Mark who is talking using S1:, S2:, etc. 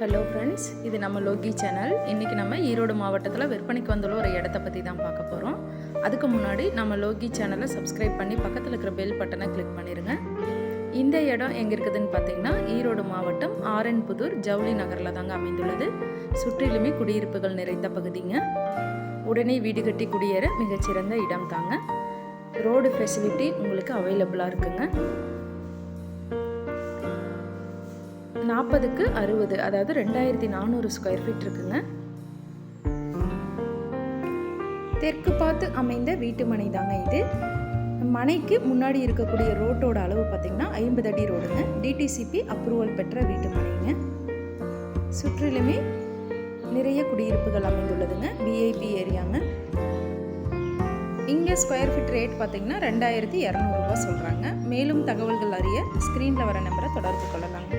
S1: Hello friends இது நம்ம Loki channel இன்றைக்கி நம்ம ஈரோடு மாவட்டத்தில் விற்பனைக்கு வந்துள்ள ஒரு இடத்த பற்றி தான் பார்க்க போகிறோம் அதுக்கு முன்னாடி நம்ம லோகி சேனலை சப்ஸ்கிரைப் பண்ணி பக்கத்தில் இருக்கிற பெல் பட்டனை கிளிக் பண்ணிடுங்க இந்த இடம் எங்கே இருக்குதுன்னு பார்த்தீங்கன்னா ஈரோடு மாவட்டம் ஆரன்புதூர் ஜவுளி நகரில் தாங்க அமைந்துள்ளது. சுற்றிலுமே குடியிருப்புகள் நிறைந்த பகுதிங்க. உடனே வீடு கட்டி குடியேற மிகச்சிறந்த இடம் தாங்க. ரோடு ஃபெசிலிட்டி உங்களுக்கு அவைலபிளாக இருக்குங்க. நாற்பதுக்கு அறுபது அதாவது ரெண்டாயிரத்தி நானூறு ஸ்கொயர் ஃபீட் இருக்குங்க. தெற்கு பார்த்து அமைந்த வீட்டு மனை தாங்க இது. மனைக்கு முன்னாடி இருக்கக்கூடிய ரோட்டோட அளவு பார்த்திங்கன்னா ஐம்பது அடி ரோடுங்க. டிடிசிபி அப்ரூவல் பெற்ற வீட்டு மனைங்க. சுற்றிலுமே நிறைய குடியிருப்புகள் அமைந்துள்ளதுங்க. விஐபி ஏரியாங்க. இங்கே ஸ்கொயர் ஃபீட் ரேட் பார்த்திங்கன்னா ரெண்டாயிரத்தி இரநூறுபா சொல்கிறாங்க மேலும் தகவல்கள் அறிய ஸ்க்ரீனில் வர நம்பரை தொடர்பு கொள்ளலாங்க.